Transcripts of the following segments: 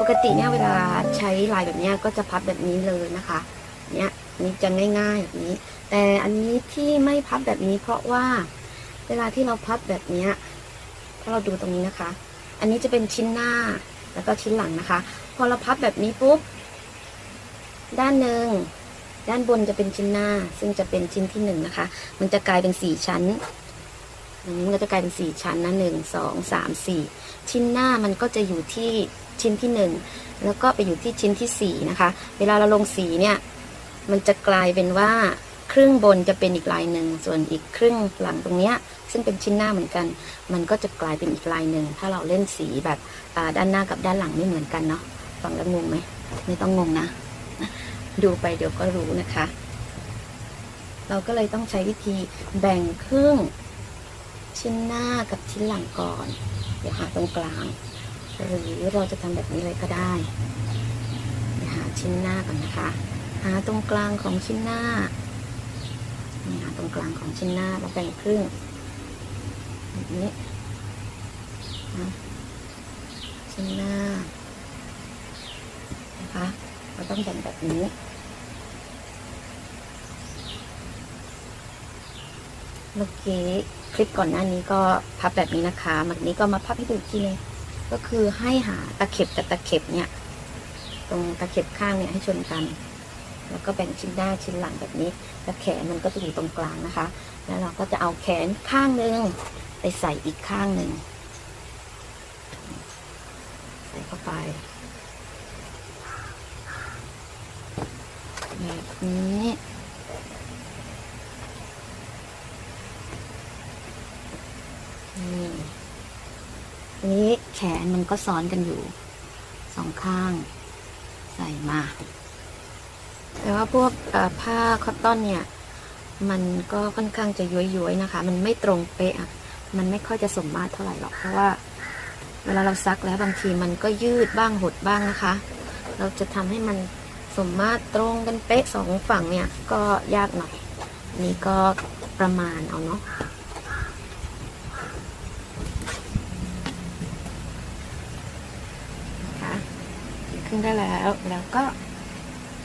ปกติเนี่ยเวลาใช้ลายแบบนี้ก็จะพับแบบนี้เลยนะคะเนี่ยนี้จะง่ายๆแบบนี้ แต่อันนี้ที่ไม่พับแบบนี้ เพราะว่าเวลาที่เราพับแบบนี้ถ้าเราดูตรงนี้นะคะ อันนี้จะเป็นชิ้นหน้าแล้วก็ชิ้นหลังนะคะ พอเราพับแบบนี้ปุ๊บด้านหนึ่งด้านบนจะเป็นชิ้นหน้า ซึ่งจะเป็นชิ้นที่หนึ่งนะคะ มันจะกลายเป็นสี่ชั้น มันก็จะกลายเป็นสี่ชั้นนะหนึ่งสองสามสี่ชิ้นหน้ามันก็จะอยู่ที่ชิ้นที่หนึ่งแล้วก็ไปอยู่ที่ชิ้นที่สี่นะคะ เวลาเราลงสีเนี่ย มันจะกลายเป็นว่าครึ่งบนจะเป็นอีกลายหนึ่งส่วนอีกครึ่งหลังตรงเนี้ยซึ่งเป็นชิ้นหน้าเหมือนกัน มันก็จะกลายเป็นอีกลายหนึ่งถ้าเราเล่นสีแบบด้านหน้ากับด้านหลังไม่เหมือนกันเนาะฟังแล้วงงไหมไม่ต้องงงนะ ดูไปเดี๋ยวก็รู้นะคะ เราก็เลยต้องใช้วิธีแบ่งครึ่ง ชิ้นหน้ากับชิ้นหลังก่อน เดี๋ยวหาตรงกลาง หรือเราจะทำแบบนี้เลยก็ได้เดี๋ยวหาชิ้นหน้าก่อนนะคะ หาตรงกลางของชิ้นหน้าหาตรงกลางของชิ้นหน้าเราแบ่งครึ่งแบบนี้ชิ้นหน้านะคะเราต้องแบ่งแบบนี้ เมื่อกี้คลิปก่อนหน้านี้ก็พับแบบนี้นะคะเมื่อนี้ก็มาพับให้ดูทีนึงก็คือให้หาตะเข็บกับตะเข็บเนี่ย ตรงตะเข็บข้างเนี่ยให้ชนกัน แล้วก็แบ่งชิ้นหน้าชิ้นหลังแบบนี้แล้วแขนมันก็จะอยู่ตรงกลางนะคะ แล้วเราก็จะเอาแขนข้างหนึ่งไปใส่อีกข้างหนึ่งใส่เข้าไปแบบนี้นี่ ทีนี้แขนมันก็ซ้อนกันอยู่สองข้าง ใส่มา แต่ว่าพวกผ้าคอตตอนเนี่ย มันก็ค่อนข้างจะย้วยๆนะคะ มันไม่ตรงเป๊ะมันไม่ค่อยจะสมมาตรเท่าไหร่หรอกเพราะว่า เวลาเราซักแล้วบางทีมันก็ยืดบ้างหดบ้างนะคะ เราจะทำให้มันสมมาตรตรงกันเป๊ะสองฝั่งเนี่ยก็ยากหน่อยนี่ก็ประมาณเอาเนาะ ครึ่งได้แล้ว แล้วก็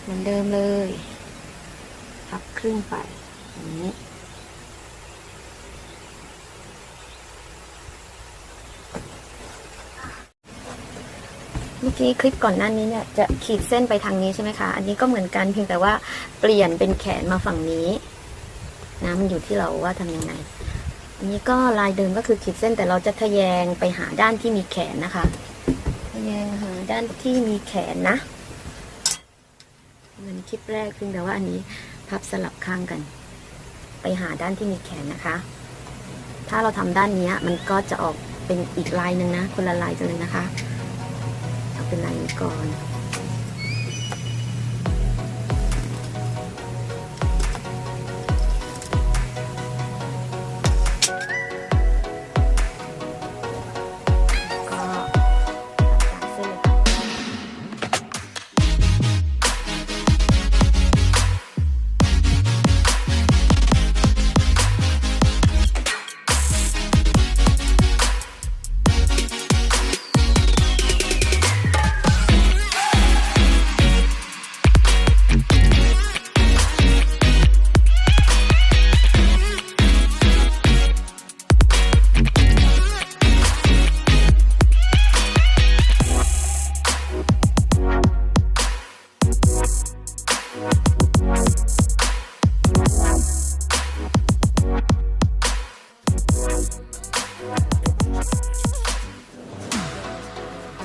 เหมือนเดิมเลยพับครึ่งไปอย่างนี้เมื่อกี้คลิปก่อนหน้านี้เนี่ยจะขีดเส้นไปทางนี้ใช่ไหมคะ อันนี้ก็เหมือนกันเพียงแต่ว่าเปลี่ยนเป็นแขนมาฝั่งนี้นะมันอยู่ที่เราว่าทำยังไง อันนี้ก็ลายเดิมก็คือขีดเส้นแต่เราจะทะแยงไปหาด้านที่มีแขนนะคะ แยงหาด้านที่มีแขนนะ เหมือนคลิปแรกเพียงแต่ว่าอันนี้พับสลับข้างกัน ไปหาด้านที่มีแขนนะคะ ถ้าเราทำด้านนี้มันก็จะออกเป็นอีกลายหนึ่งนะ คนละลายกันเลยนะคะ เอาเป็นลายนี้ก่อน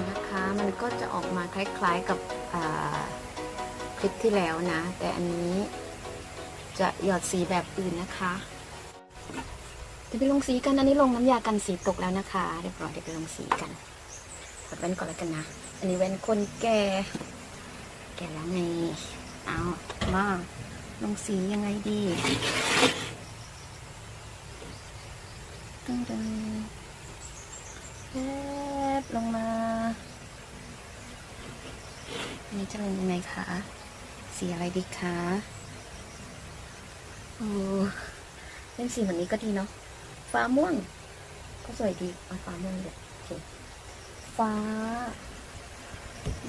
นะคะมันก็จะออกมาคล้ายๆกับคลิปที่แล้วนะ แต่อันนี้จะหยอดสีแบบอื่นนะคะ จะไปลงสีกันอันนี้ลงน้ำยากันสีตกแล้วนะคะเรียบร้อยเดี๋ยวไปลงสีกันถอดแว่นก่อนแล้วกันนะ อันนี้แว่นคนแก่แก่แล้วไงเอามาลงสียังไงดีตึ้งตึงแป๊บลงมา อันนี้ จะลงยังไงคะ สีอะไรดีคะโอ้เล่นสีแบบนี้ก็ดีเนาะ ฟ้าม่วง ก็สวยดี เอาฟ้าม่วงเลยโอเค ฟ้า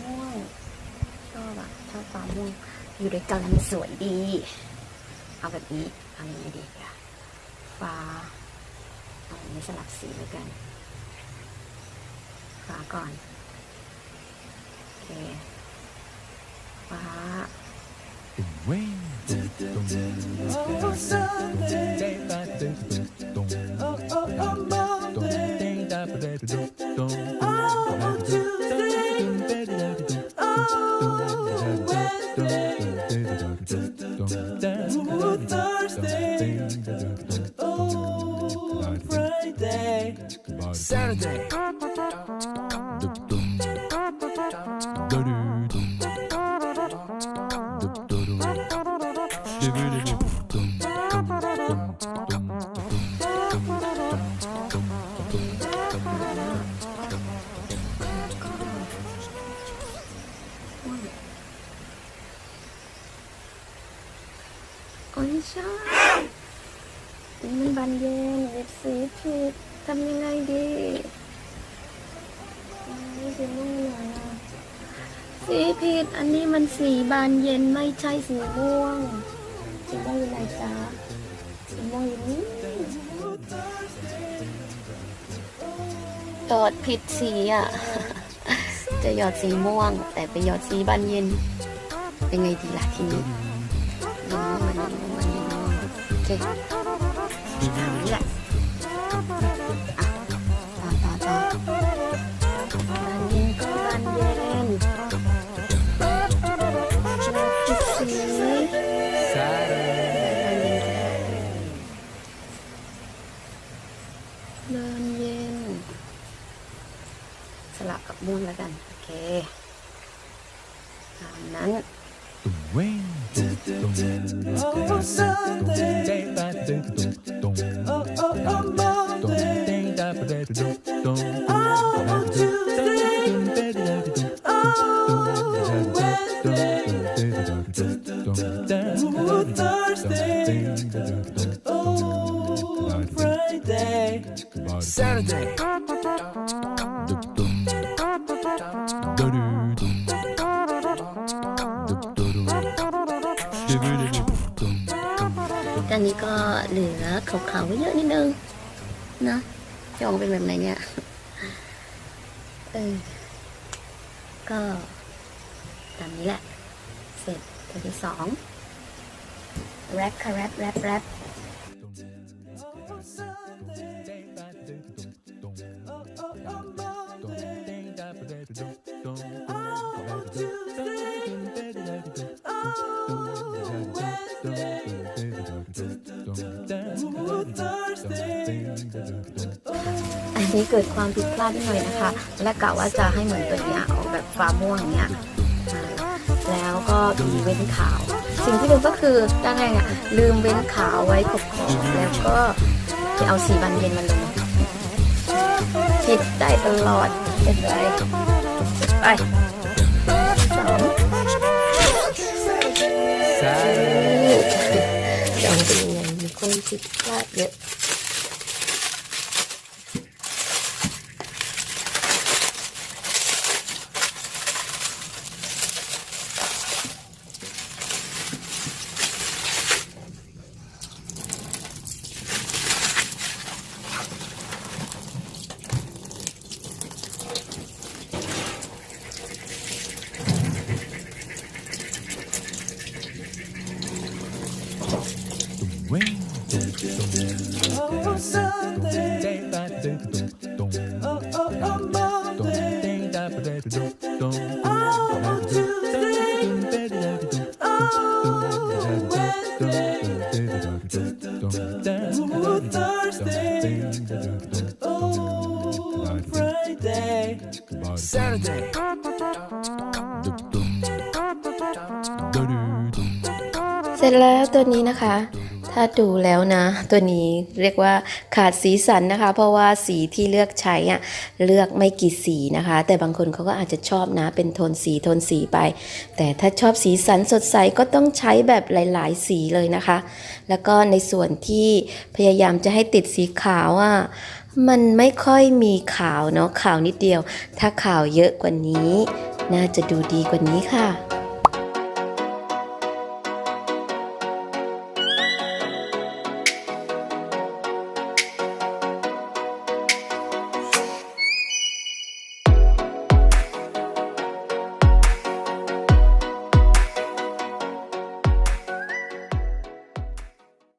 ม่วง ชอบอะชอบฟ้าม่วง อยู่ด้วยกันมันสวยดี เอาแบบนี้เอาอย่างนี้ดีกว่าฟ้าเอาแบบนี้สลับสีแล้วกัน ฟ้าก่อน โอเค ฟ้า Saturday. มันบานเย็นเว็บสีผิดทำยังไงดีนี่สีม่วงเหลืองอะสีผิดอันนี้มันสีบานเย็นไม่ใช่สีม่วงสีม่วงอยู่ไหนจ๊ะสีม่วงอยู่นี่ตอดผิดสีอะ จะหยอดสีม่วง แต่ไปหยอดสีบานเย็น เป็นไงดีล่ะทีนี้น้ Oh, Monday. Oh, Tuesday. Oh, Wednesday. Oh, Thursday. Oh, Friday. Saturday. เหลือขาวๆไว้เยอะนิดนึงนะจะออกเป็นแบบไหนเนี่ยเออก็ตามนี้แหละ เสร็จตัวที่สองแรปค่ะแรปแรปแรป อันนี้เกิดความผิดพลาดนิดหน่อยนะคะ และกะว่าจะให้เหมือนตัวเนี้ยออกแบบฟ้าม่วงอย่างเงี้ยแล้วก็มีเว้นขาว สิ่งที่ลืมก็คือด้านแรกอะลืมเว้นขาวไว้ขอบขอบแล้วก็จะเอาสีบานเย็นมาลงผิดได้ตลอดเป็นไรไปสอง มีคนผิดพลาดเยอะ Saturday. เสร็จแล้วตัวนี้นะคะ ถ้าดูแล้วนะ ตัวนี้เรียกว่าขาดสีสันนะคะ เพราะว่าสีที่เลือกใช้อะเลือกไม่กี่สีนะคะ แต่บางคนเขาก็อาจจะชอบนะ เป็นโทนสีโทนสีไป แต่ถ้าชอบสีสันสดใสก็ต้องใช้แบบหลาย ๆ สีเลยนะคะ แล้วก็ในส่วนที่พยายามจะให้ติดสีขาวอะมันไม่ค่อยมีขาวเนาะขาวนิดเดียว ถ้าขาวเยอะกว่านี้ น่าจะดูดีกว่านี้ค่ะ